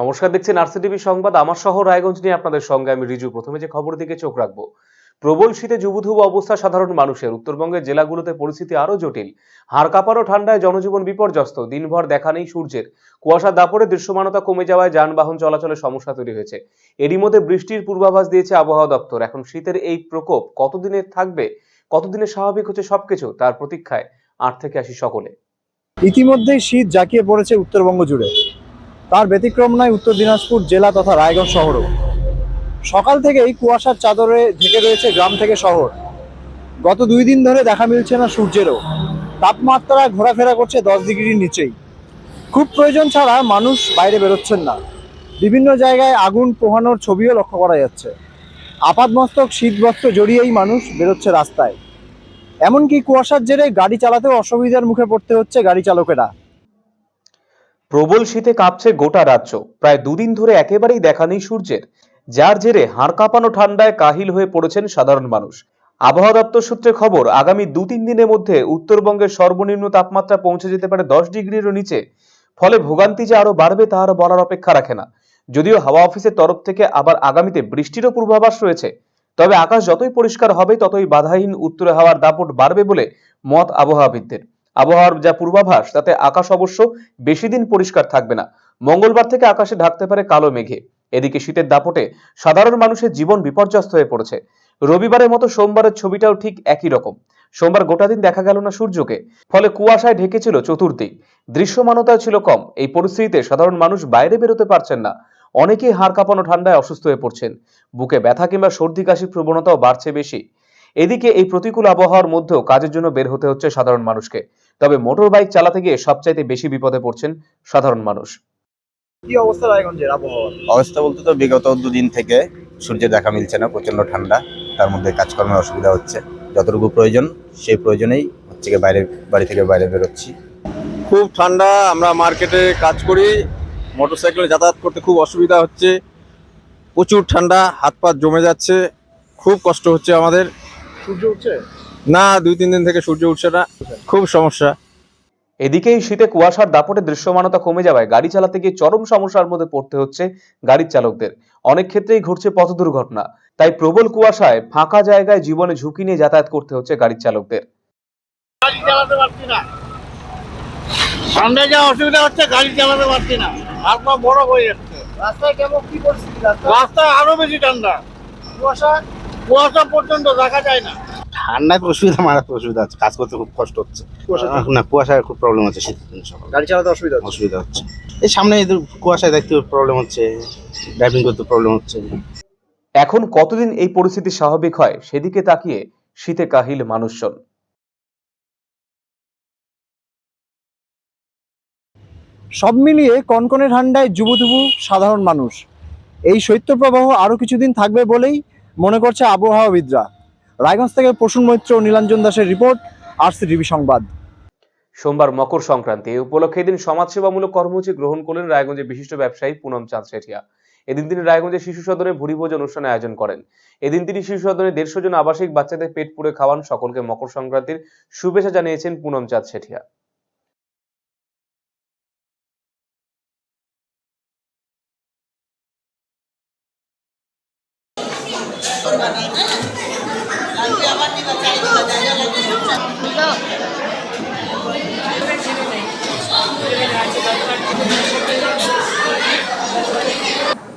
নমস্কার, দেখছেন আরসিটিভি সংবাদ। আমার শহর রায়গঞ্জ নিয়ে আপনাদের সঙ্গে আমি রিজু। প্রথমে যে খবর দিকে চোখ রাখব। প্রবল শীতে যুবধুবু অবস্থা সাধারণ মানুষের। উত্তরবঙ্গের জেলাগুলোতে পরিস্থিতি আরও জটিল। হাড় কাঁপানো ঠান্ডায় জনজীবন বিপর্যস্ত। দিনভর দেখা নেই সূর্যের। কুয়াশা দাপরে দৃশ্যমানতা কমে যাওয়ায় যানবাহন চলাচলের সমস্যা তৈরি হয়েছে। এরই মধ্যে বৃষ্টির পূর্বাভাস দিয়েছে আবহাওয়া দপ্তর। এখন শীতের এই প্রকোপ কতদিনের থাকবে কতদিনে স্বাভাবিক হচ্ছে সবকিছু, তার প্রতীক্ষায় আট থেকে আসি সকলে। ইতিমধ্যেই শীত জাঁকিয়ে পড়েছে উত্তরবঙ্গ জুড়ে। তার ব্যতিক্রম নয় উত্তর দিনাজপুর জেলা তথা রায়গঞ্জ শহরও। সকাল থেকেই কুয়াশার চাদরে ঢেকে রয়েছে গ্রাম থেকে শহর। গত দুই দিন ধরে দেখা মিলছে না সূর্যেরও। তাপমাত্রা ঘোরাফেরা করছে দশ ডিগ্রির নিচেই। খুব প্রয়োজন ছাড়া মানুষ বাইরে বেরোচ্ছেন না। বিভিন্ন জায়গায় আগুন পোহানোর ছবিও লক্ষ্য করা যাচ্ছে। আপাতমস্তক শীতবস্ত্র জড়িয়েই মানুষ বেরোচ্ছে রাস্তায়। এমনকি কুয়াশার জেরে গাড়ি চালাতেও অসুবিধার মুখে পড়তে হচ্ছে গাড়ি চালকেরা। প্রবল শীতে কাঁপছে গোটা রাজ্য। প্রায় দুদিন ধরে একেবারেই দেখা নেই সূর্যের। যার জেরে হাড় কাঁপানো ঠান্ডায় কাহিল হয়ে পড়েছেন সাধারণ মানুষ। আবহাওয়া দপ্তর সূত্রে খবর, আগামী দু তিন দিনের মধ্যে উত্তরবঙ্গের সর্বনিম্ন তাপমাত্রা পৌঁছে যেতে পারে দশ ডিগ্রিরও নিচে। ফলে ভোগান্তি যে আরও বাড়বে তা আর বলার অপেক্ষা রাখে না। যদিও হাওয়া অফিসের তরফ থেকে আবার আগামীতে বৃষ্টিরও পূর্বাভাস রয়েছে। তবে আকাশ যতই পরিষ্কার হবে, ততই বাধাহীন উত্তরে হাওয়ার দাপট বাড়বে বলে মত আবহাওয়াবিদদের। আবহাওয়ার যা পূর্বাভাস, তাতে আকাশ অবশ্য বেশি দিন পরিষ্কার থাকবে না। মঙ্গলবার থেকে আকাশে ঢাকতে পারে কালো মেঘে। এদিকে শীতের দাপটে সাধারণ মানুষের জীবন বিপর্যস্ত হয়ে পড়েছে। রবিবারের মতো সোমবারের ছবিটাও ঠিক একই রকম। সোমবার গোটা দিন দেখা গেল না সূর্যকে, ফলে কুয়াশায় ঢেকেছিল চতুর্দিক। দৃশ্যমানতা ছিল কম। এই পরিস্থিতিতে সাধারণ মানুষ বাইরে বেরোতে পারছেন না। অনেকেই হাড় কাঁপানো ঠান্ডায় অসুস্থ হয়ে পড়ছেন। বুকে ব্যথা কিংবা সর্দি কাশির প্রবণতাও বাড়ছে বেশি। এদিকে এই প্রতিকূল আবহাওয়ার মধ্যেও কাজের জন্য বের হতে হচ্ছে সাধারণ মানুষকে। তবে মোটর বাইক চালাতে গিয়ে সবচাইতে বেশি বিপদে পড়ছেন সাধারণ মানুষ। কি অবস্থা রায়গঞ্জের আবহাওয়া অবস্থা বলতে তো বিগত দুদিন থেকে সূর্যের দেখা মিলছে না প্রচণ্ড ঠান্ডা। তার মধ্যে কাজকর্মের অসুবিধা হচ্ছে। যতটুকু প্রয়োজন সেই প্রয়োজনেই হচ্ছে গিয়ে বাইরে বাড়ি থেকে বাইরে বেরোচ্ছি। খুব ঠান্ডা আমরা মার্কেটে কাজ করি মোটর মোটরসাইকেলে যাতায়াত করতে খুব অসুবিধা হচ্ছে। প্রচুর ঠান্ডা হাত পা জমে যাচ্ছে খুব কষ্ট হচ্ছে আমাদের। সূর্য উঠছে? না দুই তিন দিন থেকে সূর্য উঠছে না। খুব সমস্যা। এদিকে এই শীতে কুয়াশার দাপটে দৃশ্যমানতা কমে যাওয়ায় গাড়ি চালাতে গিয়ে চরম সমস্যার মধ্যে পড়তে হচ্ছে গাড়ির চালকদের। অনেক ক্ষেত্রেই ঘটছে পথ দুর্ঘটনা। তাই প্রবল কুয়াশায় ফাঁকা জায়গায় জীবনে ঝুঁকি নিয়ে যাতায়াত করতে হচ্ছে গাড়ির চালকদের। চালাতে পারছি না। ঠান্ডায় যা অসুবিধা হচ্ছে গাড়ি চালাতে পারছি না। হাত পা বড় হয়ে যাচ্ছে। রাস্তায় কেমন কি পরিস্থিতি? রাস্তায় আরও বেশি ঠান্ডা। কুয়াশা? কুয়াশা পর্যন্ত দেখা যায় না। ঠান্ডায় অসুবিধা মারাত্মক অসুবিধা আছে কাজ করতে খুব কষ্ট হচ্ছে। না কুয়াশায় খুব প্রবলেম হচ্ছে শীতের দিন সকাল। গাড়ি চালাতে অসুবিধা অসুবিধা হচ্ছে। এই সামনে এদের কুয়াশায় দেখতে প্রবলেম হচ্ছে ড্রাইভিং করতে প্রবলেম হচ্ছে। এখন কতদিন এই পরিস্থিতি স্বাভাবিক হয় সেদিকে তাকিয়ে শীতে কাহিল মানুষজন। সব মিলিয়ে কনকনে ঠান্ডায় যুবধুবু সাধারণ মানুষ। এই শৈত্যপ্রবাহ আরও কিছুদিন থাকবে বলেই মনে করছে আবহাওয়াবিদরা। রায়গঞ্জ থেকে প্রসূন মৈত্র, নীলাঞ্জন দাসের রিপোর্ট, আরসি টিভি সংবাদ। সোমবার মকর সংক্রান্তি উপলক্ষে এদিন সমাজসেবামূলক কর্মসূচি গ্রহণ করলেন রায়গঞ্জের বিশিষ্ট ব্যবসায়ী পুনম চাঁদ শেঠিয়া এদিন তিনি রায়গঞ্জের শিশু সদনে ভুরিভোজ অনুষ্ঠানে আয়োজন করেন। এদিন তিনি শিশু সদনে দেড়শো জন আবাসিক বাচ্চাদের পেট পুড়ে খাওয়ান সকলকে মকর সংক্রান্তির শুভেচ্ছা জানিয়েছেন পুনম চাঁদ শেঠিয়া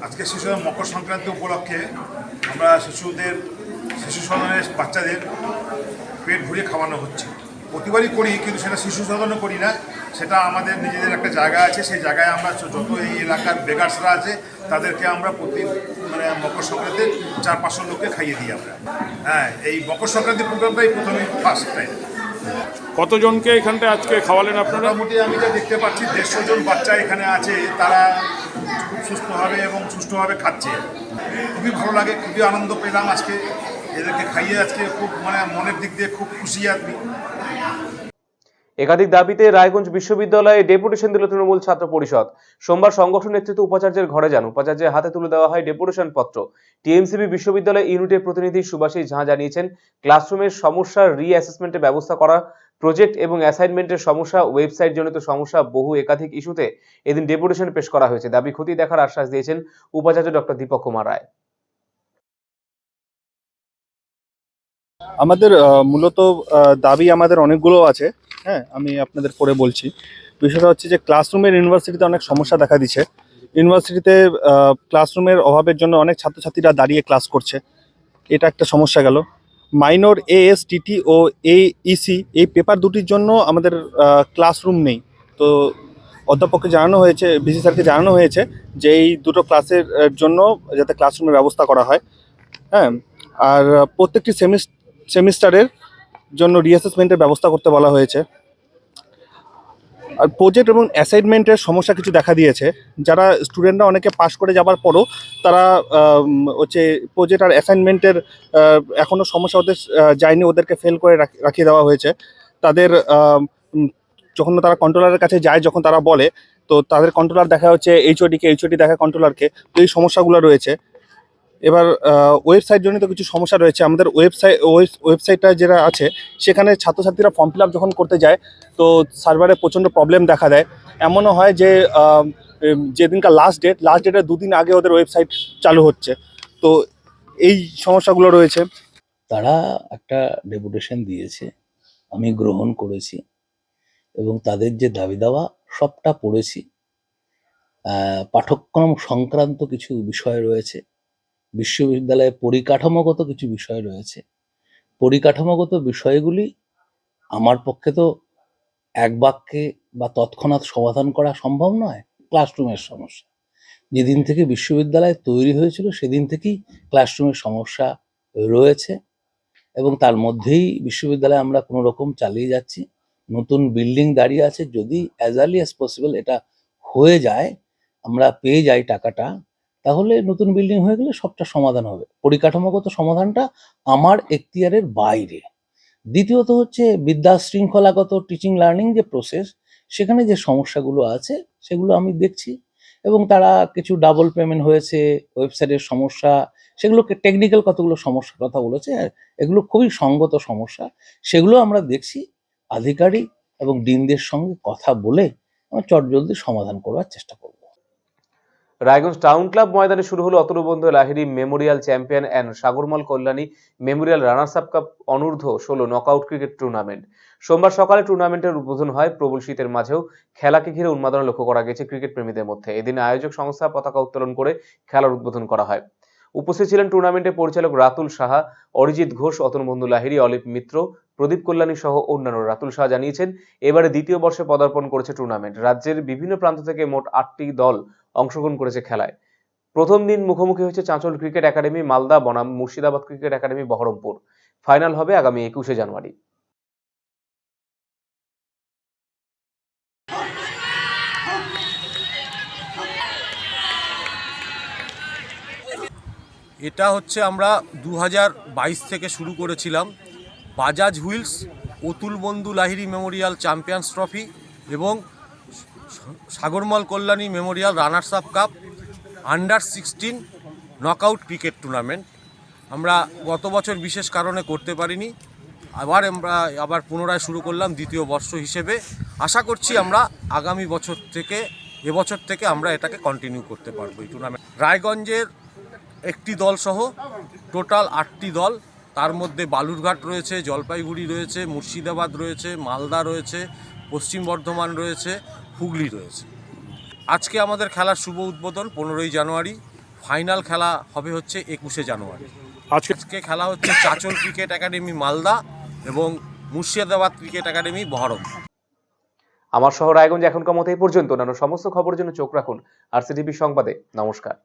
আজকে শিশুদের মকর সংক্রান্তি উপলক্ষে আমরা শিশুদের, শিশু সদনের বাচ্চাদের পেট ভরিয়ে খাওয়ানো হচ্ছে। প্রতিবারই করি, কিন্তু সেটা শিশু সদনে করি না। সেটা আমাদের নিজেদের একটা জায়গা আছে। সেই জায়গায় আমরা যত এই এলাকার বেগার্সরা আছে, তাদেরকে আমরা প্রতি মানে মকর সংক্রান্তির চার পাঁচশো লোককে খাইয়ে দিই আমরা। হ্যাঁ এই মকর সংক্রান্তি প্রোগ্রামটাই প্রথমে ফার্স্ট টাইম কতজনকে এখানটা আজকে খাওয়ালেন আপনারা? মোটামুটি আমি যা দেখতে পাচ্ছি, দেড়শো জন বাচ্চা এখানে আছে, তারা খুব সুস্থভাবে এবং সুষ্ঠুভাবে খাচ্ছে। খুবই ভালো লাগে, খুবই আনন্দ পেলাম আজকে। এদেরকে খাইয়ে আজকে খুব মানে মনের দিক দিয়ে খুব খুশি আপনি একাধিক দাবিতে রায়গঞ্জ বিশ্ববিদ্যালয়ে ডেপুটেশন দিল তৃণমূল ছাত্র পরিষদ। সোমবার সংগঠন নেতৃত্ব উপাচার্যের ঘরে যান। উপাচার্যের হাতে তুলে দেওয়া হয় ডেপুটেশন পত্র। টিএমসিবি বিশ্ববিদ্যালয় ইউনিটের প্রতিনিধি সুভাষী ঝা জানিয়েছেন, ক্লাসরুমের সমস্যার রি অ্যাসেসমেন্টের ব্যবস্থা করা, প্রজেক্ট এবং অ্যাসাইনমেন্টের সমস্যা ওয়েবসাইট জনিত সমস্যা, বহু একাধিক ইস্যুতে এদিন ডেপুটেশন পেশ করা হয়েছে। দাবি খতিয়ে দেখার আশ্বাস দিয়েছেন উপাচার্য ডক্টর দীপক কুমার রায়। আমাদের মূলত দাবি আমাদের অনেকগুলো আছে। হ্যাঁ আমি আপনাদের পরে বলছি। বিষয়টা হচ্ছে যে ক্লাসরুমের ইউনিভার্সিটিতে অনেক সমস্যা দেখা দিচ্ছে। ইউনিভার্সিটিতে ক্লাসরুমের অভাবের জন্য অনেক ছাত্রছাত্রীরা দাঁড়িয়ে ক্লাস করছে। এটা একটা সমস্যা গেল। মাইনর এএস টিটি ও এ এইসি এই পেপার দুটির জন্য আমাদের ক্লাসরুম নেই। তো অধ্যাপককে জানানো হয়েছে বিসি স্যারকে জানানো হয়েছে যে এই দুটো ক্লাসের জন্য যাতে ক্লাসরুমের ব্যবস্থা করা হয়। হ্যাঁ আর প্রত্যেকটি সেমিস্টার সেমিস্টারের জন্য রিঅ্যাসেসমেন্টের ব্যবস্থা করতে বলা হয়েছে। আর প্রজেক্ট এবং অ্যাসাইনমেন্টের সমস্যা কিছু দেখা দিয়েছে। যারা স্টুডেন্টরা অনেকে পাশ করে যাবার পরও তারা হচ্ছে প্রজেক্ট আর অ্যাসাইনমেন্টের এখনও সমস্যা ওদের যায়নি, ওদেরকে ফেল করে রাখ- রাখিয়ে দেওয়া হয়েছে। তাদের যখন তারা কন্ট্রোলারের কাছে যায়, যখন তারা বলে, তো তাদের কন্ট্রোলার দেখা হচ্ছে এইচওডিকে এইচওডি দেখা কন্ট্রোলারকে তো এই সমস্যাগুলো রয়েছে। এবার ওয়েবসাইট জনিত কিছু সমস্যা রয়েছে। আমাদের ওয়েবসাইট ওয়েবসাইটটা যেটা আছে সেখানে ছাত্রছাত্রীরা ফর্ম ফিল যখন করতে যায় তো সার্ভারে প্রচণ্ড প্রবলেম দেখা দেয়। এমনও হয় যে যেদিনকার লাস্ট ডেট লাস্ট ডেটের দুদিন আগে ওদের ওয়েবসাইট চালু হচ্ছে। তো এই সমস্যাগুলো রয়েছে। তারা একটা ডেপুটেশন দিয়েছে আমি গ্রহণ করেছি এবং তাদের যে দাবি দাওয়া সবটা পড়েছি। আহ, পাঠ্যক্রম সংক্রান্ত কিছু বিষয় রয়েছে বিশ্ববিদ্যালয়ে পরিকাঠামোগত কিছু বিষয় রয়েছে। পরিকাঠামোগত বিষয়গুলি আমার পক্ষে তো এক বাক্যে বা তৎক্ষণাৎ সমাধান করা সম্ভব নয়, ক্লাসরুমের সমস্যা। যেদিন থেকে বিশ্ববিদ্যালয় তৈরি হয়েছিল, সেদিন থেকেই ক্লাসরুমের সমস্যা রয়েছে এবং তার মধ্যেই বিশ্ববিদ্যালয়ে আমরা কোনো রকম চালিয়ে যাচ্ছি। নতুন বিল্ডিং দাঁড়িয়ে আছে, যদি অ্যাজ আর্লি অ্যাজ পসিবল এটা হয়ে যায়, আমরা পেয়ে যাই টাকাটা। তাহলে নতুন বিল্ডিং হয়ে গেলে সবটা সমাধান হবে। পরিকাঠামোগত সমাধানটা আমার এখতিয়ারের বাইরে। দ্বিতীয়ত হচ্ছে বিদ্যা শৃঙ্খলাগত টিচিং লার্নিং যে প্রসেস সেখানে যে সমস্যাগুলো আছে, সেগুলো আমি দেখছি এবং তারা কিছু ডাবল পেমেন্ট হয়েছে ওয়েবসাইটের সমস্যা, সেগুলোকে টেকনিক্যাল কতগুলো সমস্যার কথা বলেছে, এগুলো খুবই সঙ্গত সমস্যা। সেগুলো আমরা দেখছি, আধিকারিক এবং ডিনদের সঙ্গে কথা বলে আমরা চটজলদি সমাধান করবার চেষ্টা করব। রায়গঞ্জ টাউন ক্লাব ময়দানে শুরু হলো Atanubandhu Lahiri memorial champion and Sagarmal Kalyani memorial runners up cup অনূর্ধ্ব ষোলো নকআউট ক্রিকেট টুর্নামেন্ট। সোমবার সকালে টুর্নামেন্টের উদ্বোধন হয় প্রবল শীতের মাঝেও। খেলাকে ঘিরে উন্মাদনা লক্ষ্য করা গেছে ক্রিকেট প্রেমীদের মধ্যে। এদিন আয়োজক সংস্থা পতাকা উত্তোলন করে খেলার উদ্বোধন করা হয়। উপস্থিত ছিলেন টুর্নামেন্টের পরিচালক রাতুল সাহা, অরিজিৎ ঘোষ অতনুবন্ধু লাহিড়ী, অলিপ মিত্র প্রদীপ কল্যাণী সহ অন্যান্য। রাতুল শাহ জানিয়েছেন, এবারে দ্বিতীয় বর্ষে পদার্পণ করেছে টুর্নামেন্ট রাজ্যের বিভিন্ন প্রান্ত থেকে মোট আটটি দল অংশগ্রহণ করেছে খেলায়। প্রথম দিন মুখোমুখি হয়েছে চাঁচল ক্রিকেট একাডেমি, মালদা, বনাম, Murshidabad cricket academy, Baharampur. Final হবে আগামী একুশে জানুয়ারি। এটা হচ্ছে আমরা দু থেকে শুরু করেছিলাম। বাজাজ হুইলস, অতুল বন্ধু লাহিড়ী মেমোরিয়াল চ্যাম্পিয়ন্স ট্রফি এবং Sagarmal Kalyani memorial runners up cup, under sixteen knockout cricket tournament. আমরা গত বছর বিশেষ কারণে করতে পারিনি। আবার আমরা, আবার পুনরায় শুরু করলাম দ্বিতীয় বর্ষ হিসেবে। আশা করছি আমরা আগামী বছর থেকে এবছর থেকে আমরা এটাকে কন্টিনিউ করতে পারব এই টুর্নামেন্ট রায়গঞ্জের একটি দলসহ টোটাল আটটি দল তার মধ্যে বালুরঘাট রয়েছে জলপাইগুড়ি রয়েছে মুর্শিদাবাদ রয়েছে মালদা রয়েছে পশ্চিম বর্ধমান রয়েছে হুগলি রয়েছে। আজকে আমাদের খেলার শুভ উদ্বোধন পনেরোই জানুয়ারি। ফাইনাল খেলা হবে হচ্ছে একুশে জানুয়ারি। আজকে আজকে খেলা হচ্ছে চাচল ক্রিকেট একাডেমি মালদা এবং মুর্শিদাবাদ ক্রিকেট একাডেমি বহরমপুর আমার শহর রায়গঞ্জ এখনকার মতো এই পর্যন্ত। অন্যান্য সমস্ত খবরের জন্য চোখ রাখুন। আর সিটিভি সংবাদে নমস্কার।